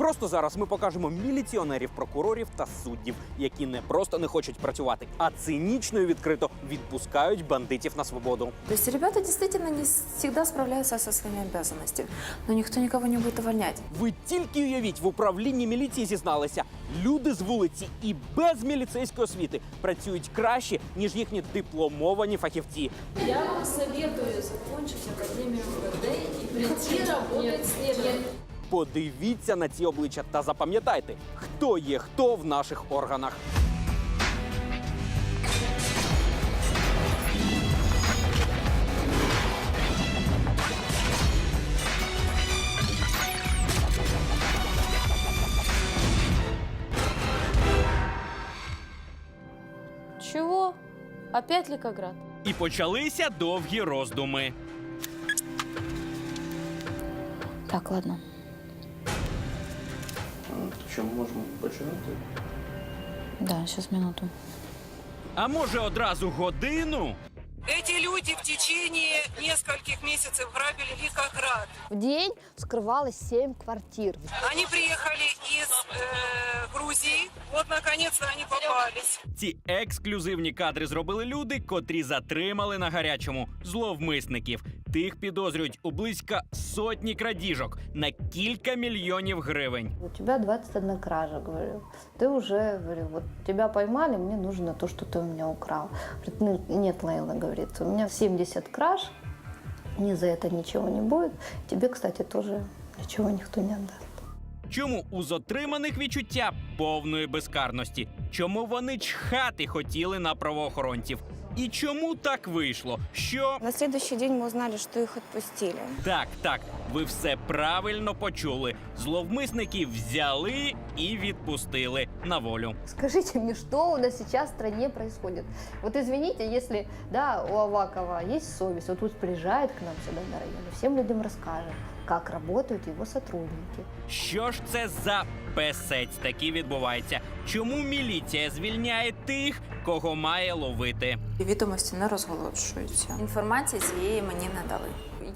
Просто зараз ми покажемо міліціонерів, прокурорів та суддів, які не просто не хочуть працювати, а цинічно і відкрито відпускають бандитів на свободу. То есть ребята действительно не всегда справляются со своими обязанностями, но никто никого не будет увольнять. Ви тільки уявіть, в управлінні міліції зізналися, люди з вулиці і без міліцейської освіти працюють краще, ніж їхні дипломовані фахівці. Я вам советую закончить Академию МВД и прийти следователем. Подивіться на ці обличчя та запам'ятайте, хто є хто в наших органах. Чего? Опять Ликоград? І почалися довгі роздуми. Так, ладно. Чем можемо починати? Да, зараз минуту. А може одразу годину? Эти люди в течение нескольких месяцев грабили Ликоград. В день вскрывалось 7 квартир. Они приехали из э, Грузии. Вот, наконец-то, они попались. Ці ексклюзивні кадри зробили люди, котрі затримали на гарячому зловмисників. Тих підозрюють у близько сотні крадіжок на кілька мільйонів гривень. У тебя 21 кража, говорю. Ты уже, говорю, вот тебя поймали, мне нужно то, что ты у меня украл. Говорит, «Ну, нет, Лейла, говорит, у меня 70 краж, мне за это ничего не будет. Тебе, кстати, тоже ничего никто не отдаст. Чому у затриманих відчуття повної безкарності? Чому вони чхати хотіли на правоохоронців? І чому так вийшло? Що На следующий день мы узнали, что их отпустили. так, так, ви все правильно почули. Зловмисників взяли і відпустили на волю. Скажите мне, что у нас сейчас в стране происходит? Вот извините, если, да, у Авакова есть совесть, вот пусть приезжает к нам сюда на район, и всем людям расскажет, как работают его сотрудники. Що ж це за песець такий відбувається? Чому міліція звільняє тих, кого має ловити? Відомості не розголошуються. Інформації цієї мені не дали.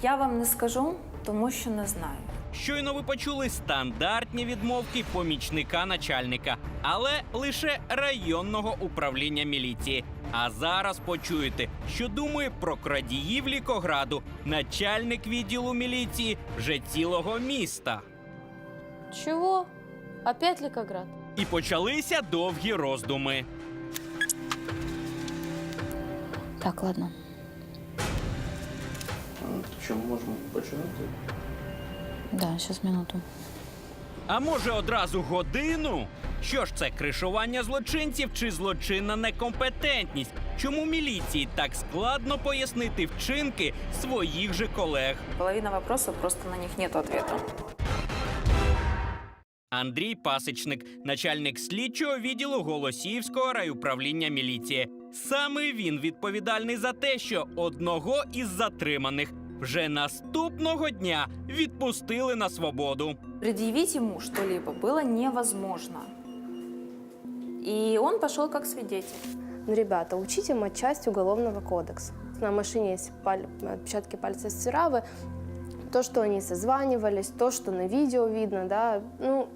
Я вам не скажу, тому що не знаю. Щойно ви почули стандартні відмовки помічника начальника, але лише районного управління міліції. А зараз почуєте, що думає про крадіїв лікограду, начальник відділу міліції вже цілого міста. Чего? Опять Ликоград? І почалися довгі роздуми. Так, ладно. Чем можем починати? Да, сейчас минуту. А може одразу годину? Що ж це кришування злочинців чи злочинна некомпетентність? Чому міліції так складно пояснити вчинки своїх же колег? Половина вопросов просто на них нет ответа. Андрій Пасечник, начальник слідчого відділу Голосіївського райуправління міліції. Саме він відповідальний за те, що одного із затриманих вже наступного дня відпустили на свободу. Предъявить ему что-либо было невозможно. И он пошел как свидетель. Ну, ребята, учите матчасть Уголовного кодекса. На машине есть паль- отпечатки пальцев Сиравы. То, что они созванивались, то, что на видео видно, да, ну,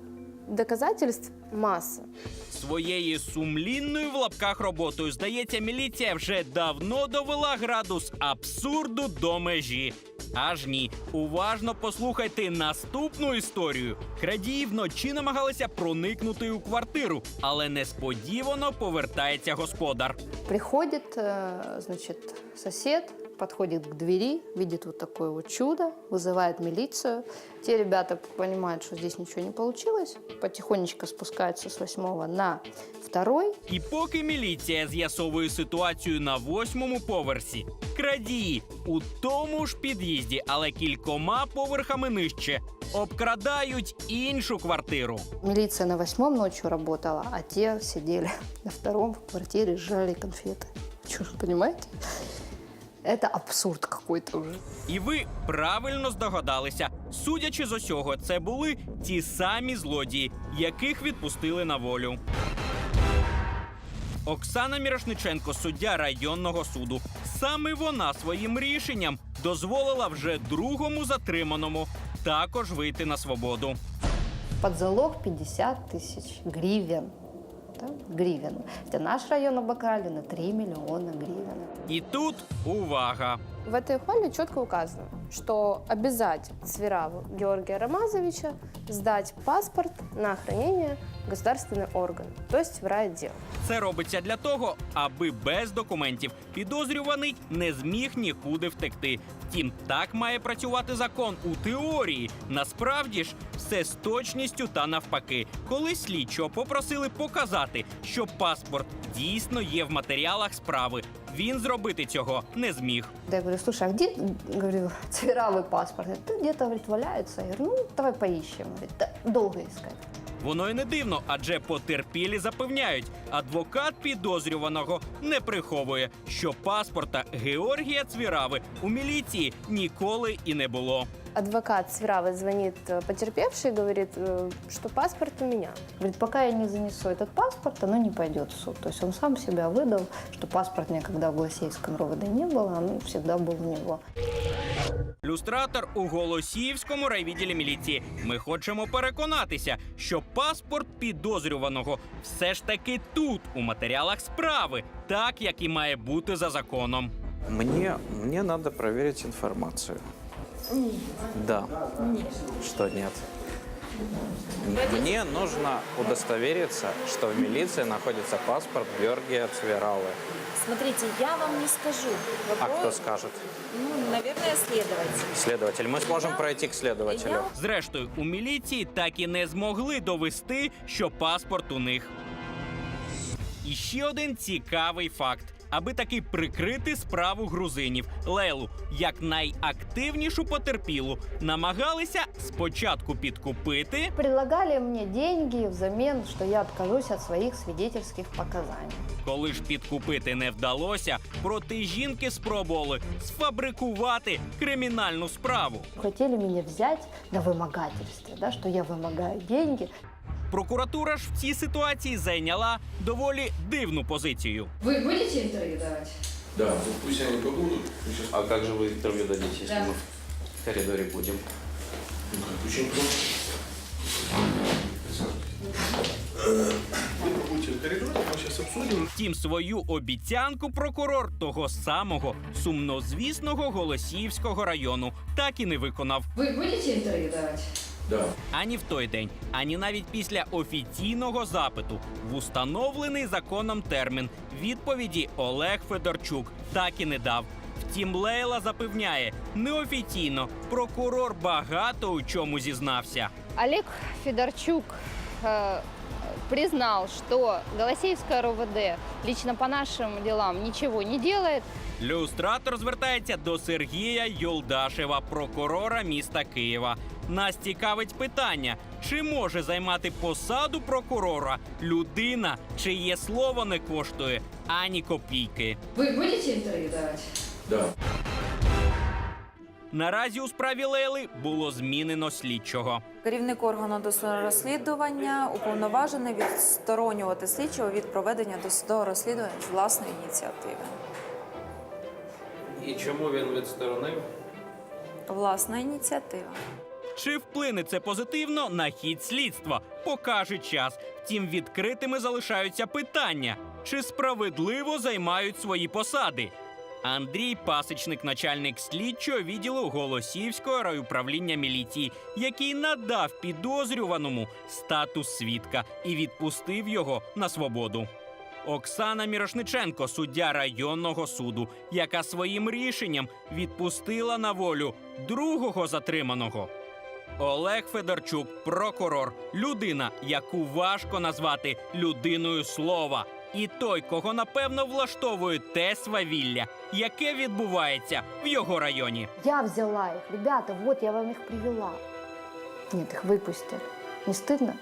доказательств масса. Своєю сумлінною в лапках роботою, здається, міліція вже давно довела градус абсурду до межі. Аж ні. Уважно послухайте наступну історію. Крадії вночі намагалися проникнути у квартиру, але несподівано повертається господар. Приходит, э, значит, сосед, подходит к двери, видит вот такое вот чудо, вызывает милицию. Те ребята понимают, что здесь ничего не получилось, потихонечку спускаются с восьмого на второй. І поки міліція з'ясовує ситуацію на восьмому поверсі, крадії у тому ж під'їзді, але кількома поверхами нижче, обкрадають іншу квартиру. Милиция на восьмом ночью работала, а те сидели на втором в квартире, жрали конфеты. Что, понимаете? Это абсурд какой-то уже. І ви правильно здогадалися. Судячи з усього, це були ті самі злодії, яких відпустили на волю. Оксана Мірошниченко, суддя районного суду. Саме вона своїм рішенням дозволила вже другому затриманому також вийти на свободу. Под залог 50 тысяч гривен. Да, гривен. Хотя наш район обокрали на 3 миллиона гривен. І тут увага! В этой холле четко указано, что обязать Свераву Георгия Рамазовича сдать паспорт на хранение в государственный орган, то есть в райотдел. Це робиться для того, аби без документів підозрюваний не зміг нікуди втекти. Втім, так має працювати закон у теорії. Насправді ж, все з точністю та навпаки. Коли слідчого попросили показати, що паспорт дійсно є в матеріалах справи, він зробити цього не зміг. Да я говорю, слушай, а где, говорю, паспорт? «Да где-то, говорит, валяется. Я говорю, ну, давай поищем. Говорит, да, долго искать. Воно й не дивно, адже потерпілі запевняють, адвокат підозрюваного не приховує, що паспорта Георгія Цвірави у міліції ніколи і не було. Адвокат Свиравы звонит э, потерпевший и говорит, э, что паспорт у меня. Говорит, пока я не занесу этот паспорт, оно не пойдет в суд. То есть он сам себя выдал, что паспорт никогда в Гласейском РОВД не было, он всегда был у него. Люстратор у Голосіївському райвідділі міліції. Ми хочемо переконатися, що паспорт підозрюваного все ж таки тут, у матеріалах справи, так як і має бути за законом. Мені мені треба надо інформацію. Ні. Да. Что нет? Мне нужно удостовериться, что в милиции находится паспорт Георгия Цвералы. Смотрите, я вам не скажу. А кто скажет? Ну, наверное, следователь. Следователь. Мы сможем пройти к следователю. Зрештою, у міліції так і не змогли довести, що паспорт у них. І ще один цікавий факт. Аби таки прикрити справу грузинів, Лейлу, як найактивнішу потерпілу, намагалися спочатку підкупити, Предлагали мне деньги взамен, что я откажусь от своих свидетельских показаний. коли ж підкупити не вдалося, проти жінки спробували сфабрикувати кримінальну справу. Хотели меня взять на вымогательстве, да, что я вымогаю деньги. Прокуратура ж в цій ситуації зайняла доволі дивну позицію. Вы будете интервью давать? Да, вот пусть они побудут. Мы сейчас А как же вы интервью дадите, если Да. мы в коридоре будем? ну, как, очень просто. Вы побудете в коридоре, мы сейчас обсудим. Втім, свою обіцянку прокурор того самого сумнозвісного Голосіївського району так і не виконав. Вы будете интервью давать? Да. Ані в той день, ані навіть після офіційного запиту в установлений законом термін відповіді Олег Федорчук так і не дав. Втім, Лейла запевняє, неофіційно прокурор багато у чому зізнався. Олег Федорчук э, признал, что Голосеевская РОВД лично по нашим делам ничего не делает. Люстратор звертається до Сергія Юлдашева, прокурора міста Києва. Нас цікавить питання: чи може займати посаду прокурора людина, чиє слово не коштує ані копійки? Вы будете интервью давать? Да. Наразі у справі Лейли було змінено слідчого. Керівник органу досудового розслідування уповноважений відсторонювати слідчого від проведення досудового розслідування з власної ініціативи. І чому він відсторонив? Власна ініціатива. Чи вплине це позитивно на хід слідства? Покаже час. Втім, відкритими залишаються питання: чи справедливо займають свої посади? Андрій Пасичник, начальник слідчого відділу Голосіївського райуправління міліції, який надав підозрюваному статус свідка і відпустив його на свободу. Оксана Мірошниченко, суддя районного суду, яка своїм рішенням відпустила на волю другого затриманого. Олег Федорчук, прокурор, людина, яку важко назвати людиною слова. І той, кого напевно влаштовує те свавілля, яке відбувається в його районі. Я взяла їх, Ребята, вот я вам їх привела. Ні, їх випустили. Не стыдно?